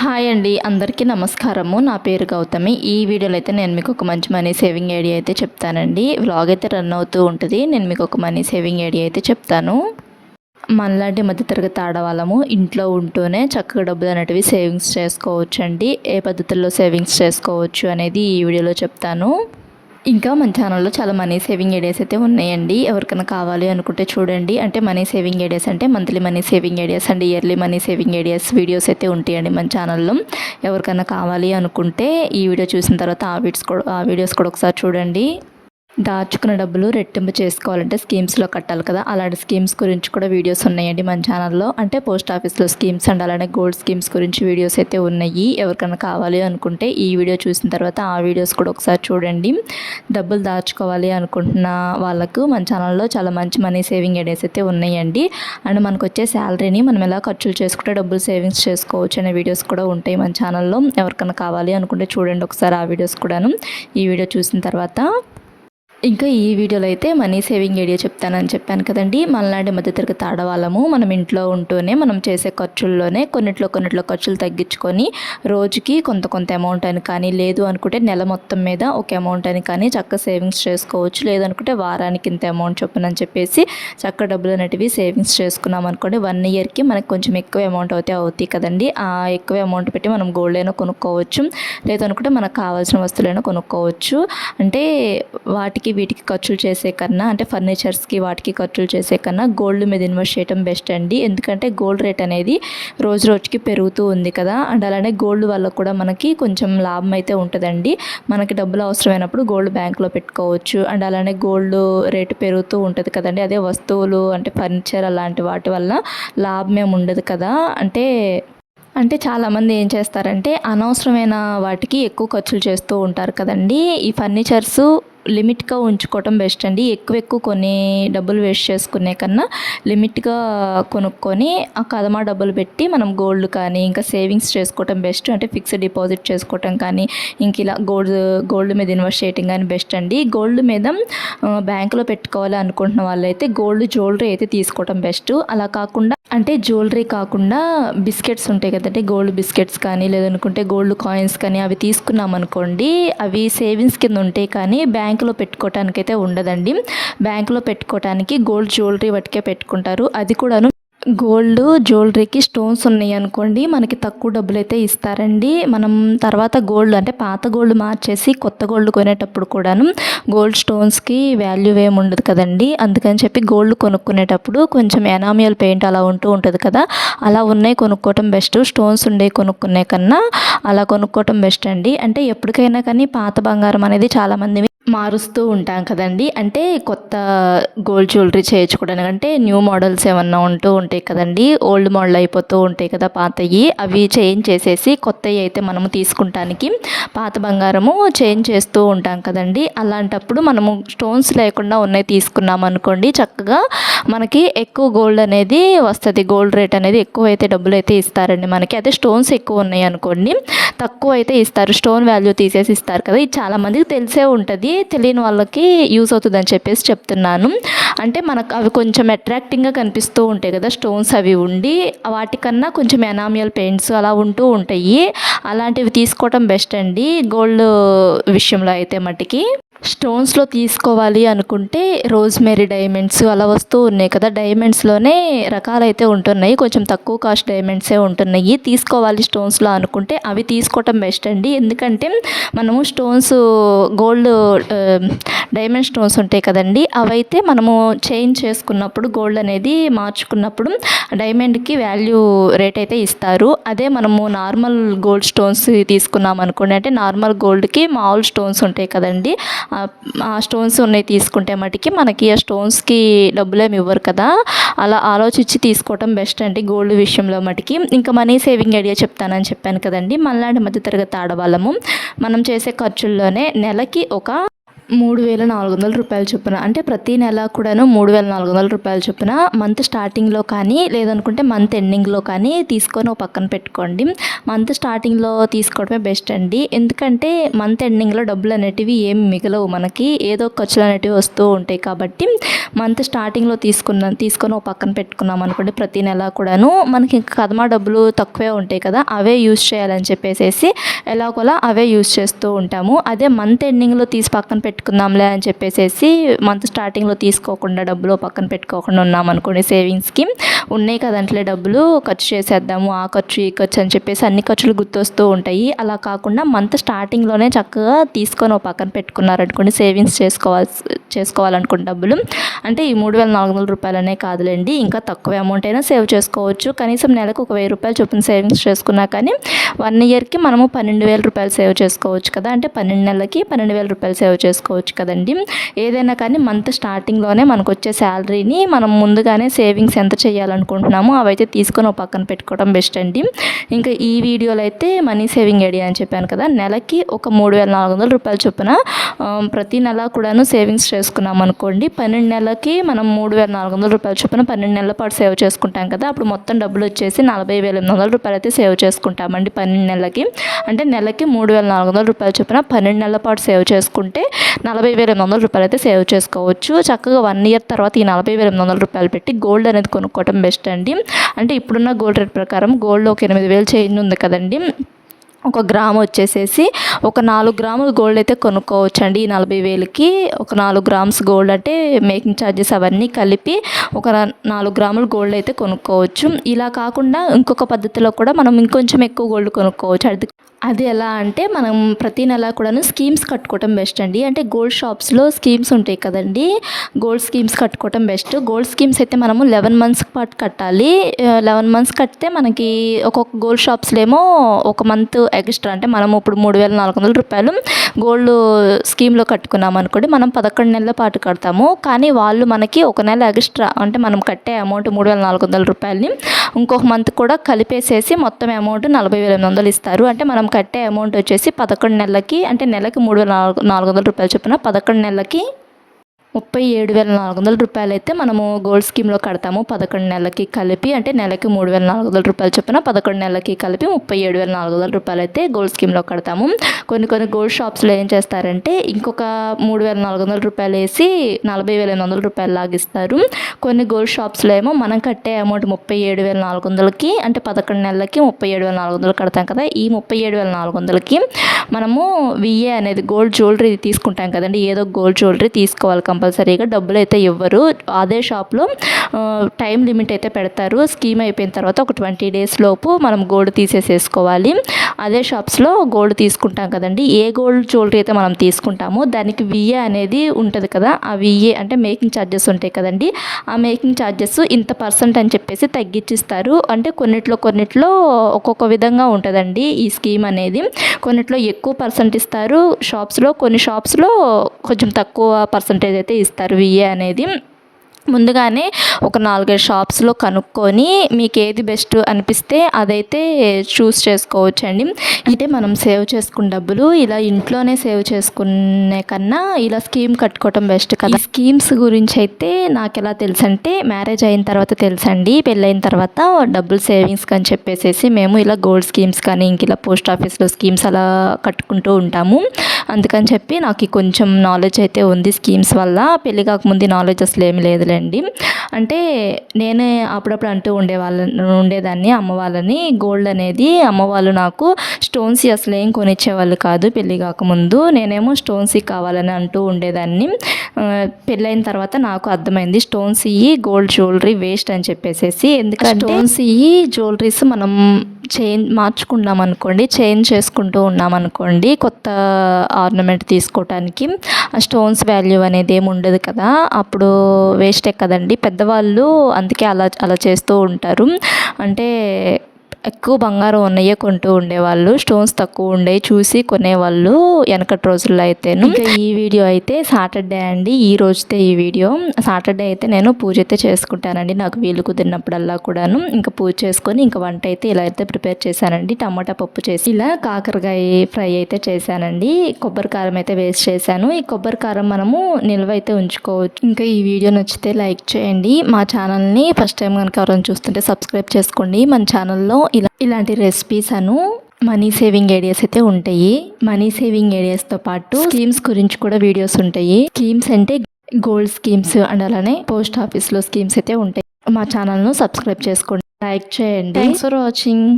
Hi అండి అందరికీ నమస్కారము. నా పేరు గౌతమి. ఈ వీడియోలో అయితే నేను మీకు ఒక మంచి మనీ సేవింగ్ ఐడియా అయితే చెప్తానండి. వ్లాగ్ అయితే రన్ అవుతూ ఉంటుంది. నేను మీకు ఒక మనీ సేవింగ్ ఐడియా అయితే చెప్తాను. మనలాంటి మధ్యతరగతి ఆడవాళ్ళము ఇంట్లో ఉంటూనే చక్కగా డబ్బులు అనేటివి సేవింగ్స్ చేసుకోవచ్చు అండి ఏ పద్ధతుల్లో సేవింగ్స్ చేసుకోవచ్చు అనేది ఈ వీడియోలో చెప్తాను. ఇంకా మన ఛానల్లో చాలా మనీ సేవింగ్ ఐడియాస్ అయితే ఉన్నాయండి. ఎవరికైనా కావాలి అనుకుంటే చూడండి. అంటే మనీ సేవింగ్ ఐడియాస్ అంటే monthly money saving ideas and yearly money saving ideas videos అయితే ఉంటాయండి మన ఛానల్లో ఎవరికైనా కావాలి అనుకుంటే ఈ వీడియో చూసిన తర్వాత ఆ వీడియోస్ కూడా ఆ వీడియోస్ కూడా ఒకసారి చూడండి. దాచుకున్న డబ్బులు రెట్టింపు చేసుకోవాలంటే స్కీమ్స్లో కట్టాలి కదా. అలాంటి స్కీమ్స్ గురించి కూడా వీడియోస్ ఉన్నాయండి మన ఛానల్లో. అంటే పోస్ట్ ఆఫీస్లో స్కీమ్స్ అండ్ అలానే గోల్డ్ స్కీమ్స్ గురించి వీడియోస్ అయితే ఉన్నాయి. ఎవరికైనా కావాలి అనుకుంటే ఈ వీడియో చూసిన తర్వాత ఆ వీడియోస్ కూడా ఒకసారి చూడండి. డబ్బులు దాచుకోవాలి అనుకుంటున్న వాళ్ళకు మన ఛానల్లో చాలా మంచి మనీ సేవింగ్ ఐడియాస్ అయితే ఉన్నాయండి. అండ్ మనకు వచ్చే శాలరీని మనం ఎలా ఖర్చులు చేసుకుంటే డబ్బులు సేవింగ్స్ చేసుకోవచ్చు అనే వీడియోస్ కూడా ఉంటాయి మన ఛానల్లో. ఎవరికైనా కావాలి అనుకుంటే చూడండి ఒకసారి ఆ వీడియోస్ కూడాను. ఈ వీడియో చూసిన తర్వాత ఇంకా ఈ వీడియోలో అయితే మనీ సేవింగ్ ఐడియా చెప్తానని చెప్పాను కదండి. మనలాంటి మధ్యతరగతి ఆడవాళ్ళము మనం ఇంట్లో ఉంటూనే మనం చేసే ఖర్చుల్లోనే కొన్నిట్లో కొన్నిట్లో ఖర్చులు తగ్గించుకొని రోజుకి కొంత కొంత అమౌంట్ అని కానీ లేదు అనుకుంటే నెల మొత్తం మీద ఒక అమౌంట్ అని కానీ చక్క సేవింగ్స్ చేసుకోవచ్చు. లేదనుకుంటే వారానికి ఇంత అమౌంట్ చొప్పునని చెప్పేసి చక్క డబ్బులు అనేటివి సేవింగ్స్ చేసుకున్నాం అనుకోండి. వన్ ఇయర్కి మనకు కొంచెం ఎక్కువ అమౌంట్ అయితే అవుతాయి కదండి. ఆ ఎక్కువ అమౌంట్ పెట్టి మనం గోల్డ్ అయినా కొనుక్కోవచ్చు. లేదనుకుంటే మనకు కావాల్సిన వస్తువులైనా కొనుక్కోవచ్చు. అంటే వాటికి వాటికి వీటికి ఖర్చులు చేసే కన్నా అంటే ఫర్నిచర్స్కి వాటికి ఖర్చులు చేసే కన్నా గోల్డ్ మీద ఇన్వెస్ట్ చేయడం బెస్ట్ అండి. ఎందుకంటే గోల్డ్ రేట్ అనేది రోజు రోజుకి పెరుగుతూ ఉంది కదా. అండ్ అలానే గోల్డ్ వల్ల కూడా మనకి కొంచెం లాభం అయితే ఉంటుందండి. మనకి డబ్బులు అవసరమైనప్పుడు గోల్డ్ బ్యాంక్లో పెట్టుకోవచ్చు. అండ్ అలానే గోల్డ్ రేటు పెరుగుతూ ఉంటుంది కదండి. అదే వస్తువులు అంటే ఫర్నిచర్ అలాంటి వాటి వల్ల లాభం ఏమి ఉండదు కదా. అంటే అంటే చాలామంది ఏం చేస్తారంటే అనవసరమైన వాటికి ఎక్కువ ఖర్చులు చేస్తూ ఉంటారు కదండి. ఈ ఫర్నిచర్స్ లిమిట్గా ఉంచుకోవటం బెస్ట్ అండి. ఎక్కువ ఎక్కువ కొన్ని డబ్బులు వేస్ట్ చేసుకునే కన్నా లిమిట్గా కొనుక్కొని ఆ కదమా డబ్బులు పెట్టి మనం గోల్డ్ కానీ ఇంకా సేవింగ్స్ చేసుకోవటం బెస్ట్. అంటే ఫిక్స్డ్ డిపాజిట్ చేసుకోవటం కానీ ఇంక ఇలా గోల్డ్ గోల్డ్ మీద ఇన్వెస్ట్ చేయటం కానీ బెస్ట్ అండి. గోల్డ్ మీద బ్యాంకులో పెట్టుకోవాలి అనుకుంటున్న వాళ్ళైతే గోల్డ్ జ్యువెలరీ అయితే తీసుకోవటం బెస్ట్. అలా కాకుండా అంటే జ్యువెలరీ కాకుండా బిస్కెట్స్ ఉంటాయి కదంటే గోల్డ్ బిస్కెట్స్ కానీ లేదనుకుంటే గోల్డ్ కాయిన్స్ కానీ అవి తీసుకున్నాం అనుకోండి అవి సేవింగ్స్ కింద ఉంటాయి కానీ బ్యాంక్ బ్యాంకులో పెట్టుకోవటానికి అయితే ఉండదండి. బ్యాంకులో పెట్టుకోవటానికి గోల్డ్ జ్యువెలరీ వాటికే పెట్టుకుంటారు. అది కూడాను గోల్డ్ జ్యువెలరీకి స్టోన్స్ ఉన్నాయి అనుకోండి మనకి తక్కువ డబ్బులు అయితే ఇస్తారండి. మనం తర్వాత గోల్డ్ అంటే పాత గోల్డ్ మార్చేసి కొత్త గోల్డ్ కొనేటప్పుడు కూడాను గోల్డ్ స్టోన్స్కి వాల్యూ ఏమి ఉండదు కదండి. అందుకని చెప్పి గోల్డ్ కొనుక్కునేటప్పుడు కొంచెం ఎనామియల్ పెయింట్ అలా ఉంటూ ఉంటుంది కదా. అలా ఉన్నాయి కొనుక్కోవటం బెస్ట్. స్టోన్స్ ఉండే కొనుక్కునే కన్నా అలా కొనుక్కోవటం బెస్ట్ అండి. అంటే ఎప్పటికైనా కానీ పాత బంగారం అనేది చాలామంది మారుస్తూ ఉంటాం కదండి. అంటే కొత్త గోల్డ్ జ్యువెలరీ చేయించుకోవడానికి అంటే న్యూ మోడల్స్ ఏమన్నా ఉంటూ ఉంటాయి కదండి. ఓల్డ్ మోడల్ అయిపోతూ ఉంటాయి కదా పాతవి అవి చేంజ్ చేసేసి కొత్తవి అయితే మనము తీసుకుంటానికి పాత బంగారము చేంజ్ చేస్తూ ఉంటాం కదండి. అలాంటప్పుడు మనము స్టోన్స్ లేకుండా ఉన్నాయి తీసుకున్నాం అనుకోండి చక్కగా మనకి ఎక్కువ గోల్డ్ అనేది వస్తుంది. గోల్డ్ రేట్ అనేది ఎక్కువ అయితే డబ్బులు అయితే ఇస్తారండి మనకి. అదే స్టోన్స్ ఎక్కువ ఉన్నాయి అనుకోండి తక్కువ అయితే ఇస్తారు. స్టోన్ వాల్యూ తీసేసి ఇస్తారు కదా. ఇది చాలామందికి తెలిసే ఉంటుంది. తెలియని వాళ్ళకి యూస్ అవుతుందని చెప్పేసి చెప్తున్నాను. అంటే మనకు అవి కొంచెం అట్రాక్టింగ్గా కనిపిస్తూ ఉంటాయి కదా స్టోన్స్ అవి ఉండి వాటికన్నా కొంచెం ఎనామియల్ పెయింట్స్ అలా ఉంటూ ఉంటాయి. అలాంటివి తీసుకోవటం బెస్ట్ అండి. గోల్డ్ విషయంలో అయితే మట్టికి స్టోన్స్లో తీసుకోవాలి అనుకుంటే రోజ్మెరీ డైమండ్స్ అలా వస్తూ ఉన్నాయి కదా. డైమండ్స్లోనే రకాలైతే ఉంటున్నాయి. కొంచెం తక్కువ కాస్ట్ డైమండ్సే ఉంటున్నాయి. తీసుకోవాలి స్టోన్స్లో అనుకుంటే అవి తీసుకోవటం బెస్ట్ అండి. ఎందుకంటే మనము స్టోన్స్ గోల్డ్ డైమండ్ స్టోన్స్ ఉంటాయి కదండి. అవైతే మనము చేంజ్ చేసుకున్నప్పుడు గోల్డ్ అనేది మార్చుకున్నప్పుడు డైమండ్కి వాల్యూ రేట్ అయితే ఇస్తారు. అదే మనము నార్మల్ గోల్డ్ స్టోన్స్ తీసుకున్నాం అనుకోండి అంటే నార్మల్ గోల్డ్కి మామూలు స్టోన్స్ ఉంటాయి కదండి. ఆ స్టోన్స్ ఉన్నాయి తీసుకుంటే మటుకి మనకి ఆ స్టోన్స్కి డబ్బులేమి ఇవ్వరు కదా. అలా ఆలోచించి తీసుకోవటం బెస్ట్ అండి గోల్డ్ విషయంలో మటుకి. ఇంకా మనీ సేవింగ్ ఐడియా చెప్తానని చెప్పాను కదండి. మనలాంటి మధ్య తరగతి ఆడవాళ్ళము. మనం చేసే ఖర్చుల్లోనే నెలకి ఒక మూడు వేల నాలుగు వందల రూపాయల చొప్పున. అంటే ప్రతి నెల కూడాను మూడు వేల నాలుగు వందల రూపాయల చొప్పున మంత్ స్టార్టింగ్లో కానీ లేదనుకుంటే మంత్ ఎండింగ్లో కానీ తీసుకొని ఒక పక్కన పెట్టుకోండి. మంత్ స్టార్టింగ్లో తీసుకోవడమే బెస్ట్ అండి. ఎందుకంటే మంత్ ఎండింగ్లో డబ్బులు అనేటివి ఏమి మిగలవు మనకి. ఏదో ఖర్చులు అనేటివి వస్తూ ఉంటాయి కాబట్టి మంత్ స్టార్టింగ్లో తీసుకున్న తీసుకొని ఒక పక్కన పెట్టుకున్నాం అనుకోండి ప్రతి నెల కూడాను మనకి ఇంకా కదమా డబ్బులు తక్కువే ఉంటాయి కదా అవే యూస్ చేయాలని చెప్పేసి ఎలాగోలా అవే యూస్ చేస్తూ ఉంటాము. అదే మంత్ ఎండింగ్లో తీసి పక్కన పెట్టుకుందాంలే అని చెప్పేసి మంత్ స్టార్టింగ్లో తీసుకోకుండా డబ్బులు పక్కన పెట్టుకోకుండా ఉన్నాం అనుకోండి సేవింగ్స్కి ఉన్నాయి కదంట్లే డబ్బులు ఖర్చు చేసేద్దాము ఆ ఖర్చు ఈ ఖర్చు అని చెప్పేసి అన్ని ఖర్చులు గుర్తొస్తూ ఉంటాయి. అలా కాకుండా మంత్ స్టార్టింగ్లోనే చక్కగా తీసుకొని ఒక పక్కన పెట్టుకున్నారనుకోండి సేవింగ్స్ చేసుకోవాల్సి చేసుకోవాలనుకున్న డబ్బులు. అంటే ఈ మూడు వేల నాలుగు వందల రూపాయలనే కాదులేండి ఇంకా తక్కువ అమౌంట్ అయినా సేవ్ చేసుకోవచ్చు. కనీసం నెలకు ఒక వెయ్యి రూపాయలు చొప్పున సేవింగ్స్ చేసుకున్నా కానీ వన్ ఇయర్కి మనము పన్నెండు వేల రూపాయలు సేవ్ చేసుకోవచ్చు కదా. అంటే పన్నెండు నెలలకి పన్నెండు వేల రూపాయలు సేవ్ చేసుకోవచ్చు. కదండి. ఏదైనా కానీ మంత్ స్టార్టింగ్లోనే మనకు వచ్చే శాలరీని మనం ముందుగానే సేవింగ్స్ ఎంత చేయాలనుకుంటున్నామో అవైతే తీసుకొని పక్కన పెట్టుకోవడం బెస్ట్ అండి. ఇంకా ఈ వీడియోలో అయితే మనీ సేవింగ్ ఐడియా అని చెప్పాను కదా నెలకి ఒక మూడు వేల నాలుగు వందల రూపాయల చొప్పున ప్రతి నెల కూడాను సేవింగ్స్ చేసుకున్నాం అనుకోండి. పన్నెండు నెలలకి మనం మూడు వేల నాలుగు వందల రూపాయల చొప్పున పన్నెండు నెలల పాటు సేవ్ చేసుకుంటాం కదా అప్పుడు మొత్తం డబ్బులు వచ్చేసి నలభై వేల ఎనిమిది వందల రూపాయలు అయితే సేవ్ చేసుకుంటామండి పన్నెండు నెలలకి. అంటే నెలకి మూడు వేల నాలుగు వందల రూపాయల చొప్పున పన్నెండు నెలల పాటు సేవ్ చేసుకుంటే నలభై వేల ఎనిమిది వందల రూపాయలు అయితే సేవ్ చేసుకోవచ్చు. చక్కగా వన్ ఇయర్ తర్వాత ఈ నలభై వేల ఎనిమిది వందల రూపాయలు పెట్టి గోల్డ్ అనేది కొనుక్కోవటం బెస్ట్ అండి. అంటే ఇప్పుడున్న గోల్డ్ రేట్ ప్రకారం గోల్డ్ ఒక ఎనిమిది వేలు చేంజ్ ఉంది కదండి. ఒక గ్రాము వచ్చేసేసి ఒక నాలుగు గ్రాములు గోల్డ్ అయితే కొనుక్కోవచ్చు అండి ఈ నలభై వేలకి. ఒక నాలుగు గ్రామ్స్ గోల్డ్ అంటే మేకింగ్ ఛార్జెస్ అవన్నీ కలిపి ఒక నాలుగు గ్రాములు గోల్డ్ అయితే కొనుక్కోవచ్చు. ఇలా కాకుండా ఇంకొక పద్ధతిలో కూడా మనం ఇంకొంచెం ఎక్కువ గోల్డ్ కొనుక్కోవచ్చు. అది అది ఎలా అంటే మనం ప్రతి నెల కూడాను స్కీమ్స్ కట్టుకోవటం బెస్ట్ అండి. అంటే గోల్డ్ షాప్స్లో స్కీమ్స్ ఉంటాయి కదండి. గోల్డ్ స్కీమ్స్ కట్టుకోవటం బెస్ట్. గోల్డ్ స్కీమ్స్ అయితే మనము లెవెన్ మంత్స్ పాటు కట్టాలి. లెవెన్ మంత్స్ కడితే మనకి ఒక్కొక్క గోల్డ్ షాప్స్లో ఏమో ఒక మంత్ ఎక్స్ట్రా అంటే మనం ఇప్పుడు మూడు వేల నాలుగు వందల రూపాయలు గోల్డ్ స్కీమ్లో కట్టుకున్నాం అనుకోండి మనం పదకొండు నెలల పాటు కడతాము. కానీ వాళ్ళు మనకి ఒక నెల ఎక్స్ట్రా అంటే మనం కట్టే అమౌంట్ మూడు వేల నాలుగు వందల రూపాయలని ఇంకొక మంత్ కూడా కలిపేసేసి మొత్తం అమౌంట్ నలభై వేల ఎనిమిది వందలు ఇస్తారు. అంటే మనం కట్టే అమౌంట్ వచ్చేసి పదకొండు నెలలకి అంటే నెలకి మూడు వేల నాలుగు నాలుగు వందల రూపాయలు చొప్పున పదకొండు నెలలకి ముప్పై ఏడు వేల నాలుగు వందల రూపాయలు అయితే మనము గోల్డ్ స్కీమ్లో కడతాము. పదకొండు నెలలకి కలిపి అంటే నెలకి మూడు వేల నాలుగు వందల రూపాయలు చొప్పున పదకొండు నెలలకి కలిపి ముప్పై ఏడు వేల నాలుగు వందల రూపాయలు అయితే గోల్డ్ స్కీమ్లో కడతాము. కొన్ని కొన్ని గోల్డ్ షాప్స్లో ఏం చేస్తారంటే ఇంకొక మూడు వేల నాలుగు వందల రూపాయలు వేసి నలభై వేల ఎనిమిది వందల రూపాయలు లాగిస్తారు. కొన్ని గోల్డ్ షాప్స్లో ఏమో మనం కట్టే అమౌంట్ ముప్పై ఏడు వేల నాలుగు వందలకి అంటే పదకొండు నెలలకి ముప్పై ఏడు వేల నాలుగు వందలు కడతాం కదా. ఈ ముప్పై ఏడు వేల నాలుగు వందలకి మనము విఏ అనేది గోల్డ్ జ్యువెలరీ తీసుకుంటాం కదండి. ఏదో గోల్డ్ జ్యువెలరీ తీసుకోవాలి కంపల్సరీ కంపల్సరీగా డబ్బులు అయితే ఇవ్వరు. అదే షాప్లో టైం లిమిట్ అయితే పెడతారు. స్కీమ్ అయిపోయిన తర్వాత ఒక ట్వంటీ డేస్ లోపు మనం గోల్డ్ తీసేసేసుకోవాలి. అదే షాప్స్లో గోల్డ్ తీసుకుంటాం కదండి. ఏ గోల్డ్ జ్యువెలరీ అయితే మనం తీసుకుంటామో దానికి విఏ అనేది ఉంటుంది కదా. ఆ విఏ అంటే మేకింగ్ ఛార్జెస్ ఉంటాయి కదండి. ఆ మేకింగ్ ఛార్జెస్ ఇంత పర్సెంట్ అని చెప్పేసి తగ్గించిస్తారు. అంటే కొన్నిట్లో కొన్నిట్లో ఒక్కొక్క విధంగా ఉంటుందండి ఈ స్కీమ్ అనేది. కొన్నిట్లో ఎక్కువ పర్సెంట్ ఇస్తారు. షాప్స్లో కొన్ని షాప్స్లో కొంచెం తక్కువ పర్సంటేజ్ అయితే ఇస్తారు విఏ అనేది. ముందుగానే ఒక నాలుగైదు షాప్స్లో కనుక్కొని మీకు ఏది బెస్ట్ అనిపిస్తే అదైతే చూస్ చేసుకోవచ్చండి. అయితే మనం సేవ్ చేసుకున్న డబ్బులు ఇలా ఇంట్లోనే సేవ్ చేసుకునే కన్నా ఇలా స్కీమ్ కట్టుకోవటం బెస్ట్ కదా. స్కీమ్స్ గురించి అయితే నాకు ఎలా తెలుసు అంటే మ్యారేజ్ అయిన తర్వాత తెలుసండి పెళ్ళైన తర్వాత డబ్బులు సేవింగ్స్ అని చెప్పేసి మేము ఇలా గోల్డ్ స్కీమ్స్ కానీ ఇంక ఇలా పోస్ట్ ఆఫీస్లో స్కీమ్స్ అలా కట్టుకుంటూ ఉంటాము. అందుకని చెప్పి నాకు కొంచెం నాలెడ్జ్ అయితే ఉంది స్కీమ్స్ వల్ల. పెళ్ళి కాకముందు నాలెడ్జ్ అసలు ఏమి లేదులేండి అంటే నేనే అప్పుడప్పుడు అంటూ ఉండేవాళ్ళ ఉండేదాన్ని అమ్మ వాళ్ళని. గోల్డ్ అనేది అమ్మ వాళ్ళు నాకు స్టోన్స్ అసలు ఏం కొనిచ్చేవాళ్ళు కాదు పెళ్ళి కాకముందు. నేనేమో స్టోన్స్ కావాలని అంటూ ఉండేదాన్ని. పెళ్ళైన తర్వాత నాకు అర్థమైంది స్టోన్స్ ఇవి గోల్డ్ జ్యువెలరీ వేస్ట్ అని చెప్పేసేసి. ఎందుకంటే స్టోన్స్ ఇవి జ్యువెలరీస్ మనం చేంజ్ మార్చుకున్నాం అనుకోండి చేంజ్ చేసుకుంటూ ఉన్నాం అనుకోండి కొత్త ఆర్నమెంట్ తీసుకోవటానికి ఆ స్టోన్స్ వాల్యూ అనేది ఏమి ఉండదు కదా. అప్పుడు వేస్ట్ కదండి. పెద్దవాళ్ళు అందుకే అలా అలా చేస్తూ ఉంటారు. అంటే ఎక్కువ బంగారం ఉన్నాయే కొంటూ ఉండేవాళ్ళు స్టోన్స్ తక్కువ ఉండే చూసి కొనేవాళ్ళు వెనకటి రోజుల్లో అయితేను. ఈ వీడియో అయితే సాటర్డే అండి. ఈ రోజుతే ఈ వీడియో. సాటర్డే అయితే నేను పూజ అయితే చేసుకుంటానండి. నాకు వీలు కుదిరినప్పుడల్లా కూడాను. ఇంకా పూజ చేసుకొని ఇంకా వంట అయితే ఇలా అయితే ప్రిపేర్ చేశానండి. టమాటా పప్పు చేసి ఇలా కాకరకాయ ఫ్రై అయితే చేశానండి. కొబ్బరి కారం అయితే వేస్ట్ చేశాను. ఈ కొబ్బరి కారం మనము నిల్వ అయితే ఉంచుకోవచ్చు. ఇంకా ఈ వీడియో నచ్చితే లైక్ చేయండి. మా ఛానల్ని ఫస్ట్ టైం కనుక ఎవరైనా చూస్తుంటే సబ్స్క్రైబ్ చేసుకోండి. మన ఛానల్లో ఇలా ఇలాంటి రెసిపీస్ అను మనీ సేవింగ్ ఐడియాస్ అయితే ఉంటాయి. మనీ సేవింగ్ ఏరియాస్తో పాటు స్కీమ్స్ గురించి కూడా వీడియోస్ ఉంటాయి. స్కీమ్స్ అంటే గోల్డ్ స్కీమ్స్ అండ్ అలానే పోస్ట్ ఆఫీస్లో స్కీమ్స్ అయితే ఉంటాయి. మా ఛానల్ను సబ్స్క్రైబ్ చేసుకోండి. లైక్ చేయండి. Thanks for watching